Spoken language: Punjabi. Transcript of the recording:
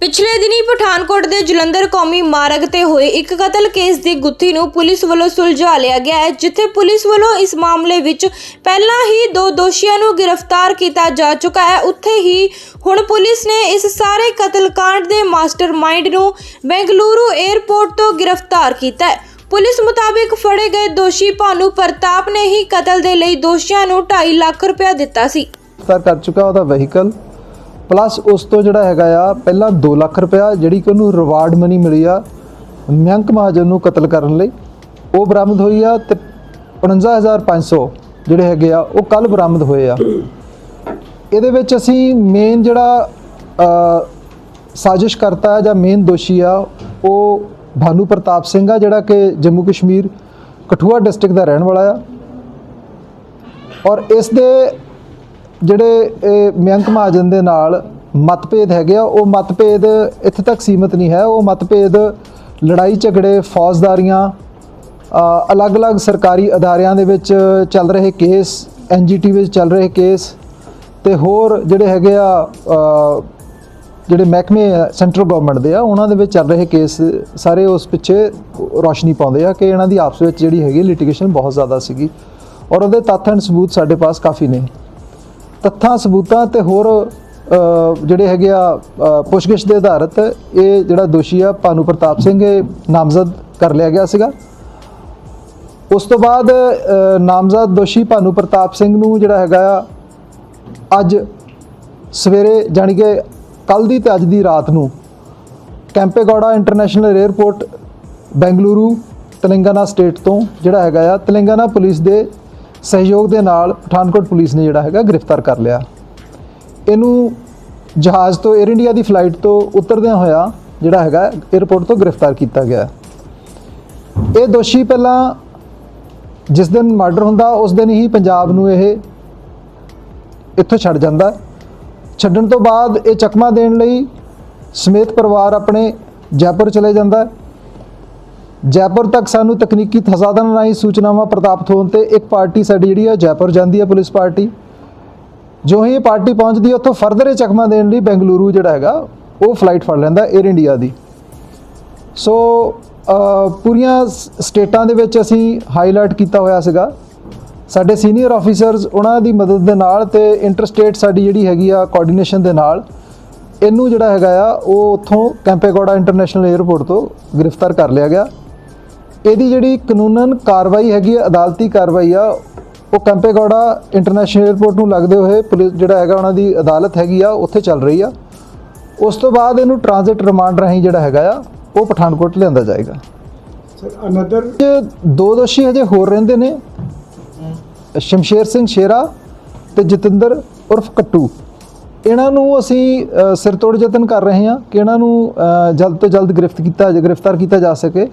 ਪਿਛਲੇ ਦਿਨੀ ਪਠਾਨਕੋਟ ਦੇ ਜਲੰਧਰ ਕੌਮੀ ਮਾਰਗ ਤੇ ਹੋਏ ਇੱਕ ਕਤਲ ਕੇਸ ਦੀ ਗੁੱਥੀ ਨੂੰ ਪੁਲਿਸ ਵੱਲੋਂ ਸੁਲਝਾ ਲਿਆ ਗਿਆ ਹੈ, ਜਿੱਥੇ ਪੁਲਿਸ ਵੱਲੋਂ ਇਸ ਮਾਮਲੇ ਵਿੱਚ ਪਹਿਲਾਂ ਹੀ ਦੋ ਦੋਸ਼ੀਆਂ ਨੂੰ ਗ੍ਰਿਫਤਾਰ ਕੀਤਾ ਜਾ ਚੁੱਕਾ ਹੈ। ਉੱਥੇ ਹੀ ਹੁਣ ਪੁਲਿਸ ਨੇ ਇਸ ਸਾਰੇ ਕਤਲकांड ਦੇ ਮਾਸਟਰਮਾਈਂਡ ਨੂੰ ਬੈਂਗਲੁਰੂ 에ਅਰਪੋਰਟ ਤੋਂ ਗ੍ਰਿਫਤਾਰ ਕੀਤਾ ਹੈ। ਪੁਲਿਸ ਮੁਤਾਬਿਕ ਫੜੇ ਗਏ ਦੋਸ਼ੀ ਭਾਨੂ ਪ੍ਰਤਾਪ ਨੇ ਹੀ ਕਤਲ ਦੇ ਲਈ ਦੋਸ਼ੀਆਂ ਨੂੰ 2.5 ਲੱਖ ਰੁਪਏ ਦਿੱਤਾ ਸੀ। ਸਰ ਕਰ ਚੁੱਕਾ ਉਹਦਾ ਵਹੀਕਲ। ਪਲੱਸ ਉਸ ਤੋਂ ਜਿਹੜਾ ਹੈਗਾ ਆ, ਪਹਿਲਾਂ 2 ਲੱਖ ਰੁਪਇਆ ਜਿਹੜੀ ਕਿ ਉਹਨੂੰ ਰਿਵਾਰਡ ਮਨੀ ਮਿਲੀ ਆ ਮਯੰਕ ਮਹਾਜਨ ਨੂੰ ਕਤਲ ਕਰਨ ਲਈ। ਉਹ ਬਰਾਮਦ ਹੋਈ ਆ ਤੇ 49500 ਜਿਹੜੇ ਹੈਗੇ ਆ, ਉਹ ਕੱਲ ਬਰਾਮਦ ਹੋਏ ਆ। ਇਹਦੇ ਵਿੱਚ ਅਸੀਂ ਮੇਨ ਜਿਹੜਾ ਸਾਜ਼ਿਸ਼ ਕਰਤਾ ਹੈ ਜਾਂ ਮੇਨ ਦੋਸ਼ੀ ਆ, ਉਹ ਭਾਨੂ ਪ੍ਰਤਾਪ ਸਿੰਘ ਆ, ਜਿਹੜਾ ਕਿ ਜੰਮੂ ਕਸ਼ਮੀਰ ਕਠੂਆ ਡਿਸਟ੍ਰਿਕਟ ਦਾ ਰਹਿਣ ਵਾਲਾ ਆ। ਔਰ ਇਸ ਦੇ ਜਿਹੜੇ ਇਹ ਮਯੰਕ ਮਹਾਜਨ ਦੇ ਨਾਲ ਮਤਭੇਦ ਹੈਗੇ ਆ, ਉਹ ਮਤਭੇਦ ਇੱਥੇ ਤੱਕ ਸੀਮਿਤ ਨਹੀਂ ਹੈ। ਉਹ ਮਤਭੇਦ ਲੜਾਈ ਝਗੜੇ, ਫੌਜਦਾਰੀਆਂ ਅਲੱਗ-ਅਲੱਗ ਸਰਕਾਰੀ ਅਦਾਰਿਆਂ ਦੇ ਵਿੱਚ ਚੱਲ ਰਹੇ ਕੇਸ ਐਨਜੀਟੀ ਵਿੱਚ ਚੱਲ ਰਹੇ ਕੇਸ ਤੇ ਹੋਰ ਜਿਹੜੇ ਹੈਗੇ ਆ ਜਿਹੜੇ ਮਹਿਕਮੇ ਸੈਂਟਰਲ ਗਵਰਨਮੈਂਟ ਦੇ ਆ, ਉਹਨਾਂ ਦੇ ਵਿੱਚ ਚੱਲ ਰਹੇ ਕੇਸ ਸਾਰੇ ਉਸ ਪਿੱਛੇ ਰੋਸ਼ਨੀ ਪਾਉਂਦੇ ਆ ਕਿ ਇਹਨਾਂ ਦੀ ਆਪਸ ਵਿੱਚ ਜਿਹੜੀ ਹੈਗੀ ਲਿਟੀਗੇਸ਼ਨ ਬਹੁਤ ਜ਼ਿਆਦਾ ਸੀਗੀ। ਔਰ ਉਹਦੇ ਤੱਥ ਐਂਡ ਸਬੂਤ ਸਾਡੇ ਪਾਸ ਕਾਫੀ ਨੇ। ਤੱਥਾਂ, ਸਬੂਤਾਂ ਤੇ ਹੋਰ ਜਿਹੜੇ ਹੈਗੇ ਆ ਪੁੱਛਗਿੱਛ ਦੇ ਆਧਾਰਤ ਇਹ ਜਿਹੜਾ ਦੋਸ਼ੀ ਆ, ਭਾਨੂ ਪ੍ਰਤਾਪ ਸਿੰਘ, ਇਹ ਨਾਮਜ਼ਦ ਕਰ ਲਿਆ ਗਿਆ ਸੀਗਾ। ਉਸ ਤੋਂ ਬਾਅਦ ਨਾਮਜ਼ਦ ਦੋਸ਼ੀ ਭਾਨੂ ਪ੍ਰਤਾਪ ਸਿੰਘ ਨੂੰ ਜਿਹੜਾ ਹੈਗਾ ਆ, ਅੱਜ ਸਵੇਰੇ ਜਾਣੀ ਕਿ ਕੱਲ ਦੀ ਤੇ ਅੱਜ ਦੀ ਰਾਤ ਨੂੰ Kempegowda international airport Bengaluru, Telangana state ਤੋਂ ਜਿਹੜਾ ਹੈਗਾ ਆ, ਤੇਲੰਗਾਨਾ ਪੁਲਿਸ ਦੇ ਸਹਿਯੋਗ ਦੇ ਨਾਲ ਪਠਾਨਕੋਟ ਪੁਲਿਸ ਨੇ ਜਿਹੜਾ ਹੈਗਾ ਗ੍ਰਿਫਤਾਰ ਕਰ ਲਿਆ। ਇਹਨੂੰ ਜਹਾਜ਼ ਤੋਂ 에ਅਰ ਇੰਡੀਆ ਦੀ ਫਲਾਈਟ ਤੋਂ ਉਤਰਦਿਆਂ ਹੋਇਆ ਜਿਹੜਾ ਹੈਗਾ 에ਅਰਪੋਰਟ ਤੋਂ ਗ੍ਰਿਫਤਾਰ ਕੀਤਾ ਗਿਆ। ਇਹ ਦੋਸ਼ੀ ਪਹਿਲਾਂ ਜਿਸ ਦਿਨ ਮਰਡਰ ਹੁੰਦਾ, ਉਸ ਦਿਨ ਹੀ ਪੰਜਾਬ ਨੂੰ ਇਹ ਇੱਥੋਂ ਛੱਡ ਜਾਂਦਾ। ਛੱਡਣ ਤੋਂ ਬਾਅਦ ਇਹ ਚਕਮਾ ਦੇਣ ਲਈ ਸਮੇਤ ਪਰਿਵਾਰ ਆਪਣੇ ਜੈਪੁਰ ਚਲੇ ਜਾਂਦਾ। ਜੈਪੁਰ ਤੱਕ ਸਾਨੂੰ ਤਕਨੀਕੀ ਸਾਧਨ ਰਾਹੀਂ ਸੂਚਨਾਵਾਂ ਪ੍ਰਾਪਤ ਹੋਣ ਤੇ ਇੱਕ ਪਾਰਟੀ ਸਾਡੀ ਜਿਹੜੀ ਹੈ ਜੈਪੁਰ ਜਾਂਦੀ ਹੈ ਪੁਲਿਸ ਪਾਰਟੀ। ਜੋ ਹੀ ਇਹ ਪਾਰਟੀ ਪਹੁੰਚਦੀ ਹੈ ਉੱਥੋਂ ਫਰਦਰ ਇਹ ਚਕਮਾ ਦੇਣ ਲਈ ਬੈਂਗਲੁਰੂ ਜਿਹੜਾ ਹੈਗਾ, ਉਹ ਫਲਾਈਟ ਫੜ ਲੈਂਦਾ 에ਅਰ ਇੰਡੀਆ ਦੀ ਸੋ ਪੂਰੀਆਂ ਸਟੇਟਾਂ ਦੇ ਵਿੱਚ ਅਸੀਂ ਹਾਈਲਾਈਟ ਕੀਤਾ ਹੋਇਆ ਸੀਗਾ। ਸਾਡੇ ਸੀਨੀਅਰ ਆਫੀਸਰਸ ਉਹਨਾਂ ਦੀ ਮਦਦ ਦੇ ਨਾਲ ਤੇ ਇੰਟਰਸਟੇਟ ਸਾਡੀ ਜਿਹੜੀ ਹੈਗੀ ਆ ਕੋਆਰਡੀਨੇਸ਼ਨ ਦੇ ਨਾਲ, ਇਹਨੂੰ ਜਿਹੜਾ ਹੈਗਾ ਆ, ਉਹ ਉੱਥੋਂ ਕੈਂਪੇਗੌੜਾ ਇੰਟਰਨੈਸ਼ਨਲ 에ਅਰਪੋਰਟ ਤੋਂ ਗ੍ਰਿਫਤਾਰ ਕਰ ਲਿਆ ਗਿਆ। ਇਹਦੀ ਜਿਹੜੀ ਕਾਨੂੰਨਨ ਕਾਰਵਾਈ ਹੈਗੀ ਆ ਅਦਾਲਤੀ ਕਾਰਵਾਈ ਆ ਉਹ ਕੈਂਪੇਗੌੜਾ ਇੰਟਰਨੈਸ਼ਨਲ 에ਅਰਪੋਰਟ ਨੂੰ ਲੱਗਦੇ ਹੋਏ ਪੁਲਿਸ ਜਿਹੜਾ ਹੈਗਾ ਉਹਨਾਂ ਦੀ ਅਦਾਲਤ ਹੈਗੀ ਆ ਉੱਥੇ ਚੱਲ ਰਹੀ ਆ। ਉਸ ਤੋਂ ਬਾਅਦ ਇਹਨੂੰ ਟ੍ਰਾਂਜ਼ਿਟ ਰਿਮਾਂਡ ਰਾਹੀਂ ਜਿਹੜਾ ਹੈਗਾ ਆ ਉਹ ਪਠਾਨਕੋਟ ਲਿਆਂਦਾ ਜਾਏਗਾ। ਸਰ ਅਨਦਰ ਦੋ ਦੋਸ਼ੀ ਹਜੇ ਹੋਰ ਰਹਿੰਦੇ ਨੇ। ਸ਼ਮਸ਼ੇਰ ਸਿੰਘ ਸ਼ੇਰਾ ਤੇ ਜਤਿੰਦਰ ਉਰਫ ਕੱਟੂ। ਇਹਨਾਂ ਨੂੰ ਅਸੀਂ ਅ, ਸਿਰਤੋੜ ਯਤਨ ਕਰ ਰਹੇ ਹਾਂ ਕਿ ਇਹਨਾਂ ਨੂੰ ਜਲਦ ਤੋਂ ਜਲਦ ਗ੍ਰਿਫਤ ਕੀਤਾ ਗ੍ਰਿਫਤਾਰ ਕੀਤਾ ਜਾ ਸਕੇ।